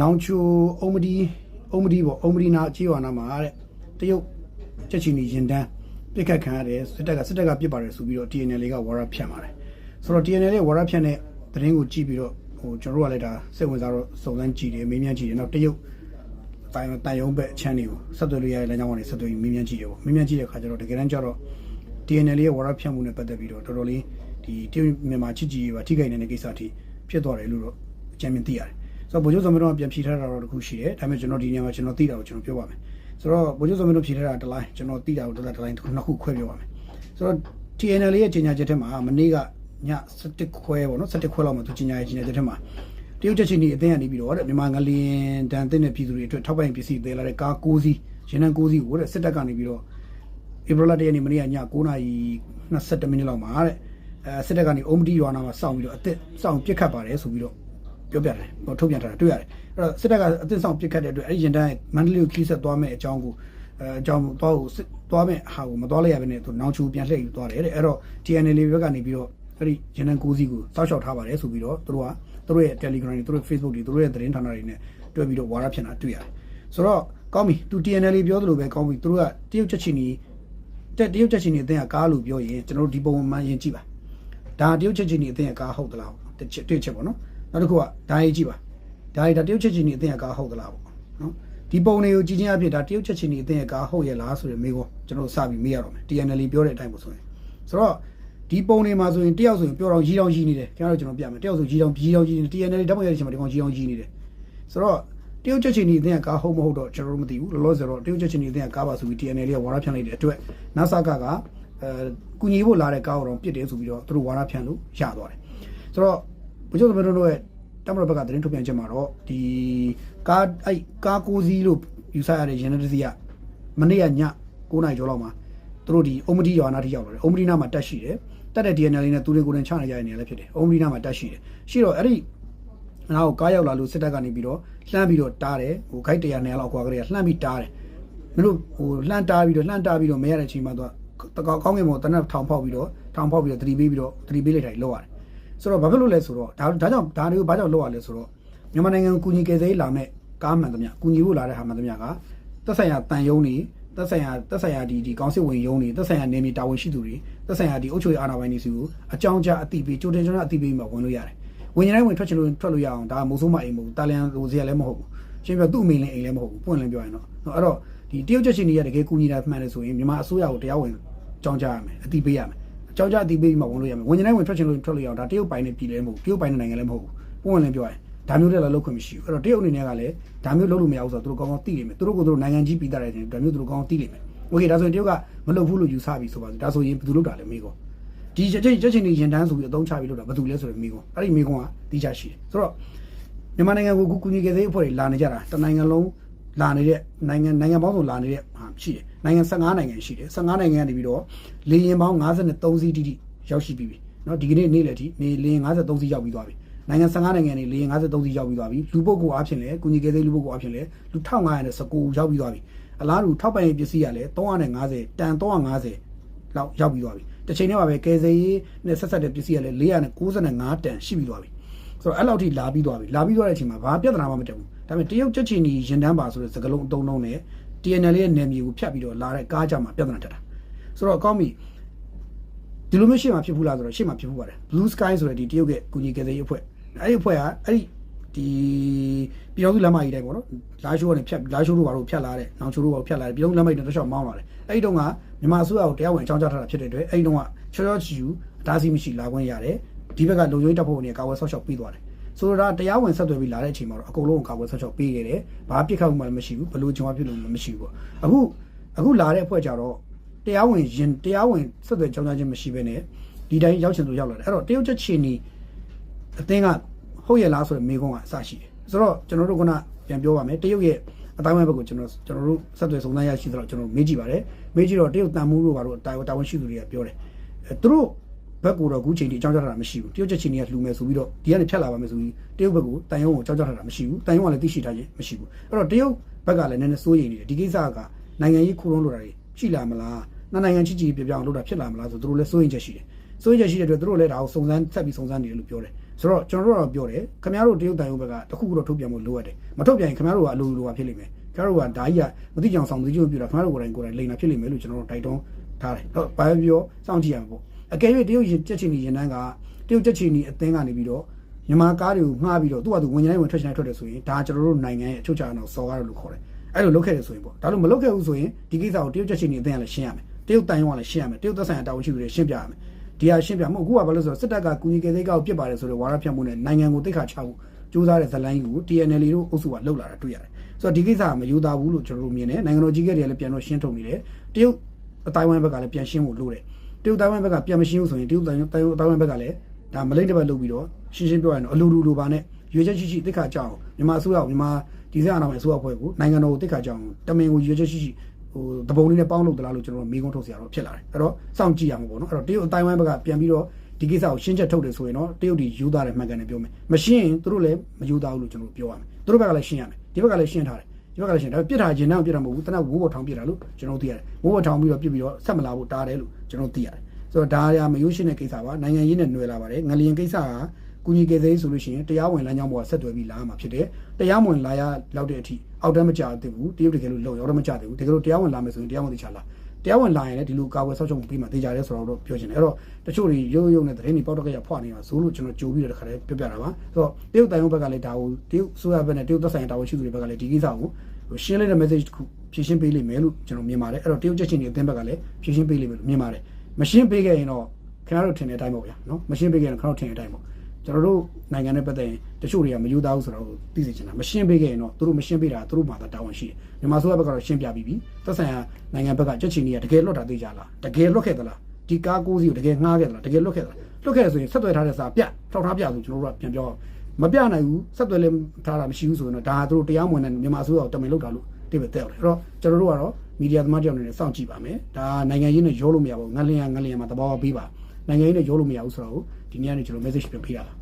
နောင်ချိုအုံမဒီအုံမဒီပေါ့အုံမဒီနာကြေးဝါနာမှာတဲ့တရုတ်ချက်ချီနီရင်တန်းပြစ်ခတ်ခံရတယ်စစ်တပ်ကစစ်တပ်ကပြစ်ပါတယ်ဆိုပြီးတော့ TNL ကဝါရဖြန့်ပါတယ်ဆိုတော့ TNL ရဲ့ဝါရဖြန့်တဲ့သတင်းကိုကြည့်ပြီးတော့ဟိုကျွန်တော်တို့ကလည်းဒါစိတ်ဝင်စားတော့စုံစမ်းကြည့်တယ်မေးမြန်းကြည့်တယ်နောက်တရုတ်တိုင်တိုင်ယုံဘက်အချမ်းတွေကိုဆက်သွယ်လို့ရတဲ့လမ်းကြောင်းကနေဆက်သွယ်ပြီးမေးမြန်းကြည့်တယ်ပေါ့မေးမြန်းကြည့်တဲ့အခါကျတော့တကယ်တမ်းကျတော့ TNL ရဲ့ဝါရဖြန့်မှုနဲ့ပတ်သက်ပြီးတော့တော်တော်လေးဒီတရုတ်မြန်မာချစ်ကြည်ရေးပါထိခိုက်နေတဲ့ကိစ္စအထိဖြစ်သွားတယ်လို့တော့အကြံဉာဏ်သိရတယ် ဆိုတော့ဗိုလ်ချုပ်စောမင်းတို့ကပြန်ဖြေထားတာတော့တခုရှိတယ်ဒါပေမဲ့ကျွန်တော်ဒီနေရာမှာကျွန်တော်သိတာကိုကျွန်တော်ပြောပါမယ်ဆိုတော့ဗိုလ်ချုပ်စောမင်းတို့ဖြေထားတာတစ်လိုင်းကျွန်တော်သိတာကိုတစ်လိုင်းတစ်လိုင်းတစ်ခုနှစ်ခုခွဲပြောပါမယ်ဆိုတော့ TNL ရဲ့ကြီးညာချက်ထဲမှာမနေ့ကည7ခွဲပေါ့နော်7ခွဲလောက်မှာသူကြီးညာရဲ့ကြီးညာချက်ထဲမှာတရုတ်ချက်ချင်းဒီအသိရနေပြီးတော့တဲ့မြန်မာငလျင်တန်တဲ့တဲ့ပြည်သူတွေအတွက်ထောက်ပံ့ပစ္စည်းသေးလာတဲ့ကား6စီးရင်းနှံ6စီးကိုတဲ့စစ်တပ်ကနေပြီးတော့ဧပြီလတရက်နေ့မနေ့ကည9နာရီ22မိနစ်လောက်မှာတဲ့အဲစစ်တပ်ကနေအုံမတီရွာနာမှာစောင့်ပြီးတော့အသက်စောင့်ပစ်ခတ်ပါတယ်ဆိုပြီးတော့ ပြောပြတယ်ဟိုထုတ်ပြန်ထားတာတွေ့ရတယ်အဲ့တော့စစ်တပ်ကအသက်စောင့်ပစ်ခတ်တဲ့အတွက်အဲ့ဒီရင်တန်းမန္တလေးကိုခီးဆက်သွားမယ့်အကြောင်းကိုအဲအကြောင်းသွားကိုသွားမယ့်ဟာကိုမသွားလိုက်ရဘဲနဲ့သူနောင်ချူပြန်လှည့်ယူသွားတယ်တဲ့အဲ့တော့ TNL ဘက်ကနေပြီးတော့အဲ့ဒီရင်တန်းကိုစီကိုစောက်ရှောက်ထားပါတယ်ဆိုပြီးတော့သူတို့ကသူတို့ရဲ့ Telegram တွေသူတို့ Facebook တွေသူတို့ရဲ့သတင်းဌာနတွေနဲ့တွဲပြီးတော့ဝါရဖြစ်တာတွေ့ရတယ်ဆိုတော့ကောင်းပြီသူ TNL ပြောသလိုပဲကောင်းပြီသူတို့ကတရုတ်ချက်ချင်းကြီးတက်တရုတ်ချက်ချင်းနေအတင်းကကားလို့ပြောရင်ကျွန်တော်တို့ဒီပုံမှန်ရင်ကြည့်ပါဒါတရုတ်ချက်ချင်းနေအတင်းကကားဟုတ်သလားတစ်ချက်တစ်ချက်ပေါ့နော် နောက်တစ်ခုကဒါရေးကြည့်ပါဒါရေးဒါတရုတ်ချက်ချင်းနေအတင်းကကားဟုတ်သလားပေါ့နော်ဒီပုံတွေကိုကြည့်ချင်းအဖြစ်ဒါတရုတ်ချက်ချင်းနေအတင်းကကားဟုတ်ရဲ့လားဆိုတဲ့မေးခွန်းကျွန်တော်တို့စပြီးမေးရတော့မယ် TNL ပြောတဲ့အတိုင်းပေါ့ဆိုရင်ဆိုတော့ဒီပုံတွေမှာဆိုရင်တယောက်ဆိုရင်ပြောတော့ရီတောင်ကြီးနေတယ်ကျွန်တော်တို့ကျွန်တော်ပြမယ်တယောက်ဆိုရီတောင်ရီတောင်ကြီးနေ TNL ဓာတ်ပုံရတဲ့အချိန်မှာဒီကောင်ရီတောင်ကြီးနေတယ်ဆိုတော့တရုတ်ချက်ချင်းနေအတင်းကကားဟုတ်မဟုတ်တော့ကျွန်တော်တို့မသိဘူးလောလောဆယ်တော့တရုတ်ချက်ချင်းနေအတင်းကကားပါဆိုပြီး TNL ကဝါရဖြန့်လိုက်တဲ့အတွက် NASA ကကအဲကုညီဖို့လာတဲ့ကားကိုတော့ပြစ်တယ်ဆိုပြီးတော့သူတို့ဝါရဖြန့်လို့ရသွားတယ်ဆိုတော့ ဘုချုပ်သမီးတို့ရဲ့တမရဘက်ကသတင်းထုတ်ပြန်ချက်မှာတော့ဒီကားအဲ့ကားကိုစီးလို့ယူဆရတဲ့ရန်တစီကမနေ့ကည9နာရီကျော်လောက်မှာသူတို့ဒီအုံမတီရွာနာထိရောက်လာတယ်အုံမတီနာမှာတက်ရှိတယ်တက်တဲ့ DNL နဲ့သူတွေကိုယ်တိုင်ချနေကြတဲ့နေရာလည်းဖြစ်တယ်အုံမတီနာမှာတက်ရှိတယ်ရှိတော့အဲ့ဒီနောက်ကားရောက်လာလို့စစ်တပ်ကနေပြီးတော့လှမ်းပြီးတော့တားတယ်ဟိုဂိုက်100 200လောက်ကွာကလေးကလှမ်းပြီးတားတယ်မင်းတို့ဟိုလှမ်းတားပြီးတော့လှမ်းတားပြီးတော့မရတဲ့အချိန်မှာသူကတကောကောင်းကင်ပေါ်တနက်ထောင်ဖောက်ပြီးတော့ထောင်ဖောက်ပြီးတော့တတိပေးပြီးတော့တတိပေးလိုက်တာလောက်ရတယ် ဆိုတော့ဘာဖြစ်လို့လဲဆိုတော့ဒါဒါကြောင့်ဒါတွေကိုဘာကြောင့်လောက်ရလဲဆိုတော့မြန်မာနိုင်ငံကိုကူညီကယ်ဆယ်ရေးလာမဲ့ကားမှန်သမျှကူညီဖို့လာတဲ့ဟာမှန်သမျှကသက်ဆိုင်ရာတန်ယုံတွေသက်ဆိုင်ရာသက်ဆိုင်ရာဒီဒီကောင်စစ်ဝင်ယုံတွေသက်ဆိုင်ရာနေမြေတာဝန်ရှိသူတွေသက်ဆိုင်ရာဒီအုပ်ချုပ်ရေးအာဏာပိုင်တွေစီကိုအကြောင်းကြားအတိပေးကြိုတင်ကျွန်တော်အတိပေးမှဝင်လို့ရတယ်ဝင်ရင်တိုင်းဝင်ထွက်ချင်လို့ထွက်လို့ရအောင်ဒါမိုးဆိုးမအိမ်မဟုတ်တာလန်လိုစီရလည်းမဟုတ်ဘူးရှင်းပြသူ့အမေလည်းအိမ်လည်းမဟုတ်ဘူးပွင့်လင်းပြောရင်တော့အဲ့တော့ဒီတရုတ်ချက်ချင်းတွေကတကယ်ကူညီတာမှန်တယ်ဆိုရင်မြန်မာအစိုးရကိုတရားဝင်ကြောင်းကြရမယ်အတိပေးရမယ် အကြောင်းကြအတိပေးပြီးမှဝင်လို့ရမယ်ဝင်ရင်တိုင်းဝင်ထွက်ချင်လို့ထွက်လို့ရအောင်ဒါတရုတ်ပိုင်နဲ့ပြည်လည်းမဟုတ်ဘူးတရုတ်ပိုင်နဲ့နိုင်ငံလည်းမဟုတ်ဘူးပွင့်လင်းပြောရင်ဒါမျိုးတွေလည်းလုပ်ခွင့်မရှိဘူးအဲ့တော့တရုတ်အနေနဲ့ကလည်းဒါမျိုးလုပ်လို့မရဘူးဆိုတော့သူတို့ကောင်းကောင်းသိလိမ့်မယ်သူတို့ကသူတို့နိုင်ငံကြီးပြီးသားတယ်ဆိုရင်ဒါမျိုးသူတို့ကောင်းကောင်းသိလိမ့်မယ်โอเคဒါဆိုရင်တရုတ်ကမလုပ်ဘူးလို့ယူဆပြီးဆိုပါစို့ဒါဆိုရင်ဘယ်သူလုပ်တာလဲမေးကောဒီချက်ချင်းချက်ချင်းနေရင်တန်းဆိုပြီးအသုံးချပြီးလုပ်တာဘယ်သူလဲဆိုရင်မေးကောအဲ့ဒီမေးကောကတိကျရှိတယ်ဆိုတော့မြန်မာနိုင်ငံကိုကုညီကယ်ဆယ်ရေးအဖွဲ့တွေလာနေကြတာတနိုင်ငံလုံးလာနေတဲ့နိုင်ငံနိုင်ငံပေါင်းစုံလာနေတဲ့ဟာ ရှိတယ်နိုင်ငံ15နိုင်ငံရှိတယ်15နိုင်ငံကနေပြီးတော့လေရင်ပေါင်း53စီးတိတိရောက်ရှိပြီးပြီเนาะဒီကနေ့နေ့လယ်ထိနေလေရင်53စီးရောက်ပြီးသွားပြီနိုင်ငံ15နိုင်ငံနေလေရင်53စီးရောက်ပြီးသွားပြီလူပုဂ္ဂိုလ်အဖြစ်လည်းကုညီကယ်ဆယ်လူပုဂ္ဂိုလ်အဖြစ်လည်းလူ1519ရောက်ပြီးသွားပြီအလားတူထောက်ပံ့ရေးပစ္စည်းကလည်း350တန်350လောက်ရောက်ပြီးသွားပြီတစ်ချိန်တည်းမှာပဲကယ်ဆယ်ရေးနဲ့ဆက်ဆက်တဲ့ပစ္စည်းကလည်း495တန်ရှိပြီးသွားပြီဆိုတော့အဲ့လောက်ထိလာပြီးသွားပြီလာပြီးသွားတဲ့အချိန်မှာဘာပြဿနာမှမတက်ဘူးဒါပေမဲ့တရုတ်ချက်ချီနီရင်တန်းပါဆိုတဲ့စကလုံးအတုံးလုံးနဲ့ TNL ရဲ့နယ်မြေကိုဖြတ်ပြီးတော့လာတဲ့ကားကြမှာပြဿနာတက်တာဆိုတော့အကောင်းပြီဒီလိုမျိုးရှေ့မှာဖြစ်ဘူးလားဆိုတော့ရှေ့မှာဖြစ်ဘူးပါတယ် Blue Sky ဆိုတဲ့ဒီတရုတ်ရဲ့ကုညီကယ်ဆယ်ရေးအဖွဲ့အဲ့ဒီအဖွဲ့ကအဲ့ဒီဒီပြည်တော်စုလမ်းမကြီးတိုင်းပေါ့နော်လာရှိုးကနေဖြတ်လာရှိုးတို့ဘာလို့ဖြတ်လာတဲ့နောင်ချိုးတို့ဘာလို့ဖြတ်လာတဲ့ပြည်တော်စုလမ်းမကြီးတစ်လျှောက်မောင်းလာတယ်အဲ့ဒီတုန်းကမြန်မာအစိုးရကိုတရားဝင်အကြောင်းကြားထားတာဖြစ်တဲ့အတွက်အဲ့ဒီတုန်းကချောချောချီယူအတားဆီးမရှိလာခွင့်ရတယ်ဒီဘက်ကလုံခြုံရေးတပ်ဖွဲ့ဝင်တွေကကာဝယ်ဆော့ရှော့ပြီးသွားတယ် ဆိုတော့တရားဝင်ဆက်သွယ်ပြီးလာတဲ့အချိန်မှာတော့အကုန်လုံးကိုကာကွယ်ဆော့ရှော့ပေးခဲ့တယ်ဘာပြစ်ခတ်မှုမှလည်းမရှိဘူးဘလို့ကျွန်တော်ဖြစ်လို့လည်းမရှိဘူးပေါ့အခုအခုလာတဲ့အဖွဲ့ကြတော့တရားဝင်ရင်တရားဝင်ဆက်သွယ်ကြောင်းကြားခြင်းမရှိဘဲနဲ့ဒီတိုင်းရောက်ချင်သူရောက်လာတယ်အဲ့တော့တရုတ်ချက်ချီနီအသင်းကဟုတ်ရဲ့လားဆိုတဲ့မေးခွန်းကအစရှိတယ်ဆိုတော့ကျွန်တော်တို့ကပြန်ပြောပါမယ်တရုတ်ရဲ့အတိုင်းဝိုင်းဘက်ကိုကျွန်တော်ကျွန်တော်တို့ဆက်သွယ်စုံစမ်းရရှိတော့ကျွန်တော်မေးကြည့်ပါတယ်မေးကြည့်တော့တရုတ်တန်မှုတို့ဘာလို့တာဝန်တာဝန်ရှိသူတွေကပြောတယ်အဲသူတို့ ဘက်ကိုတော့အခုချိန်ထိအကြောင်းကြားတာမရှိဘူးတရုတ်ချက်ချင်းတွေကလှူမယ်ဆိုပြီးတော့ဒီကနေဖြတ်လာပါမယ်ဆိုပြီးတရုတ်ဘက်ကိုတန်ယုံကိုအကြောင်းကြားတာမရှိဘူးတန်ယုံကလည်းသိရှိထားခြင်းမရှိဘူးအဲ့တော့တရုတ်ဘက်ကလည်းနည်းနည်းစိုးရိမ်နေတယ်ဒီကိစ္စကနိုင်ငံရေးခိုးလုံးလိုတာတွေရှိလာမလားနှစ်နိုင်ငံချစ်ကြည်ပြပြောင်းလို့တာဖြစ်လာမလားဆိုသူတို့လည်းစိုးရိမ်ချက်ရှိတယ်စိုးရိမ်ချက်ရှိတဲ့အတွက်သူတို့လည်းဒါကိုစုံစမ်းဆက်ပြီးစုံစမ်းနေတယ်လို့ပြောတယ်ဆိုတော့ကျွန်တော်တို့ကတော့ပြောတယ်ခင်ဗျားတို့တရုတ်တန်ရုံဘက်ကတခုခုတော့ထုတ်ပြန်ဖို့လိုအပ်တယ်မထုတ်ပြန်ရင်ခင်ဗျားတို့ကအလိုလိုပါဖြစ်လိမ့်မယ်ခင်ဗျားတို့ကဒါကြီးကမသိကြအောင်ဆောင်မသိကြအောင်ပြတာခင်ဗျားတို့ကိုယ်တိုင်ကိုယ်တိုင်လိန်တာဖြစ်လိမ့်မယ်လို့ကျွန်တော်တို့တိုက်တွန်းထားတယ်ဟုတ်ဘာပဲပြောစောင့်ကြည့်ရမှာပေါ့ အကယ်၍တရုတ်ကြက်ချီနီရင်တန်းကတရုတ်ကြက်ချီနီအသင်းကနေပြီးတော့မြန်မာကားတွေကိုငှားပြီးတော့သူ့ဟာသူဝင်တိုင်းဝင်ထွက်ချင်တိုင်းထွက်တယ်ဆိုရင်ဒါကျွန်တော်တို့နိုင်ငံရဲ့အချုပ်ချာအောင်စော်ကားတယ်လို့ခေါ်တယ်အဲ့လိုလုပ်ခဲ့တယ်ဆိုရင်ပေါ့ဒါလို့မလုပ်ခဲ့ဘူးဆိုရင်ဒီကိစ္စကိုတရုတ်ကြက်ချီနီအသင်းကလည်းရှင်းရမယ်တရုတ်တန်ရုံကလည်းရှင်းရမယ်တရုတ်သက်ဆိုင်ရာတာဝန်ရှိသူတွေရှင်းပြရမယ်ဒီဟာရှင်းပြမဟုတ်အခုကဘာလို့ဆိုတော့စစ်တပ်ကကူညီကေသိကောက်ပြစ်ပါတယ်ဆိုတော့ဝါရဖြတ်မှုနဲ့နိုင်ငံကိုတိတ်ခါချဖို့ကြိုးစားတဲ့ဇလိုင်းကို TNL တို့အုပ်စုကလှုပ်လာတာတွေ့ရတယ်ဆိုတော့ဒီကိစ္စကမယူသားဘူးလို့ကျွန်တော်တို့မြင်တယ်နိုင်ငံတော်ကြီးကတွေလည်းပြန်တော့ရှင်းထုတ်နေတယ်တရုတ်အတိုင်းဝိုင်းဘက်ကလည်းပြန်ရှင်းဖို့လိုတယ် တရုတ်တိုင်းဝိုင်းဘက်ကပြန်မရှင်းဘူးဆိုရင်တရုတ်တိုင်းတိုင်းတိုင်းဝိုင်းဘက်ကလည်းဒါမလိမ့်တစ်ပတ်လုပ်ပြီးတော့ရှင်းရှင်းပြောရရင်တော့အလူလူလိုပါနဲ့ရွေချက်ရှိရှိတိတ်ခါကြအောင်မြန်မာအစိုးရကိုမြန်မာဒီစက်အနာမအစိုးရအဖွဲ့ကိုနိုင်ငံတော်ကိုတိတ်ခါကြအောင်တမင်ကိုရွေချက်ရှိရှိဟိုတပုံလေးနဲ့ပေါင်းလုပ်သလားလို့ကျွန်တော်မေးခွန်းထုတ်စရာတော့ဖြစ်လာတယ်အဲ့တော့စောင့်ကြည့်ရမှာပေါ့နော်အဲ့တော့တရုတ်အတိုင်းဝိုင်းဘက်ကပြန်ပြီးတော့ဒီကိစ္စကိုရှင်းချက်ထုတ်တယ်ဆိုရင်တော့တရုတ်ဒီယူသားတယ်မှန်ကန်တယ်ပြောမယ်မရှင်းရင်သူတို့လည်းမယူသားဘူးလို့ကျွန်တော်ပြောရမယ်သူတို့ဘက်ကလည်းရှင်းရမယ်ဒီဘက်ကလည်းရှင်းထားတယ် ဒီဘက်ကလည်းရှင်းဒါပေမဲ့ပြစ်ထားခြင်းတော့ပြစ်တာမဟုတ်ဘူးတနက်ဝိုးပေါ်ထောင်ပြစ်တာလို့ကျွန်တော်သိရတယ်ဝိုးပေါ်ထောင်ပြီးတော့ပြစ်ပြီးတော့ဆက်မလာဖို့တားတယ်လို့ကျွန်တော်သိရတယ်ဆိုတော့ဒါရမရိုးရှင်းတဲ့ကိစ္စပါနိုင်ငံရေးနဲ့ຫນွယ်လာပါတယ်ငလျင်ကိစ္စကကုညီကေသေးဆိုလို့ရှိရင်တရားဝင်လမ်းကြောင်းပေါ်ကဆက်သွယ်ပြီးလာမှာဖြစ်တယ်တရားဝင်လာရလောက်တဲ့အထိအောက်တန်းမကြသေးဘူးတရုတ်တကယ်လို့လုံရောက်တော့မကြသေးဘူးတကယ်လို့တရားဝင်လာမယ်ဆိုရင်တရားဝင်သိချလာ တရားဝင်လာရင်လည်းဒီလိုကာကွယ်ဆောက်ရှုံမှုပြီးမှသိကြတယ်ဆိုတော့ပြောချင်တယ်အဲ့တော့တချို့တွေရုပ်ရုပ်နဲ့သတင်းတွေပေါက်တော့ကြရဖွာနေတာဇိုးလို့ကျွန်တော်ကြိုပြီးတော့တခါတည်းပြောပြတာပါဆိုတော့တရုတ်တိုင်ဝမ်ဘက်ကလည်းဒါကိုတရုတ်ဆိုရဘက်နဲ့တရုတ်သက်ဆိုင်ရာတာဝန်ရှိသူတွေဘက်ကလည်းဒီကိစ္စကိုရှင်းလိုက်တဲ့ message တစ်ခုဖြည့်ရှင်းပေးလိမ့်မယ်လို့ကျွန်တော်မြင်ပါတယ်အဲ့တော့တရုတ်ချက်ချင်းတွေအသင်းဘက်ကလည်းဖြည့်ရှင်းပေးလိမ့်မယ်လို့မြင်ပါတယ်မရှင်းပေးခဲ့ရင်တော့ခင်ဗျားတို့ထင်တဲ့အတိုင်းပေါ့ဗျာနော်မရှင်းပေးခဲ့ရင်ခင်ဗျားတို့ထင်တဲ့အတိုင်းပေါ့ ကျွန်တော်တို့နိုင်ငံနဲ့ပတ်သက်ရင်တချို့တွေကမယူသားဘူးဆိုတော့သိစေချင်တာမရှင်းပေးခဲ့ရင်တော့သူတို့မရှင်းပေးတာသူတို့မှသာတာဝန်ရှိတယ်မြန်မာဆိုရဘက်ကတော့ရှင်းပြပြီးပြီသက်ဆိုင်ရာနိုင်ငံဘက်ကချက်ချင်းကြီးကတကယ်လွတ်တာသိကြလားတကယ်လွတ်ခဲ့သလားဒီကားကိုးစီကိုတကယ်ငှားခဲ့သလားတကယ်လွတ်ခဲ့သလားလွတ်ခဲ့ဆိုရင်ဆက်သွယ်ထားတဲ့စာပြထောက်ထားပြဆိုကျွန်တော်တို့ကပြန်ပြောမပြနိုင်ဘူးဆက်သွယ်လည်းထားတာမရှိဘူးဆိုရင်တော့ဒါဟာသူတို့တရားမဝင်တဲ့မြန်မာအစိုးရကိုတမင်လုပ်တာလို့တိပဲတဲ့တယ်အဲ့တော့ကျွန်တော်တို့ကတော့မီဒီယာသမားတယောက်အနေနဲ့စောင့်ကြည့်ပါမယ်ဒါနိုင်ငံရေးနဲ့ရောလို့မရဘူးငလျင်ငလျင်မှာတဘာဝပေးပါနိုင်ငံရေးနဲ့ရောလို့မရဘူးဆိုတော့ ဒီနေ့ကနေကျွန်တော် message ပြန်ပေးတာပါ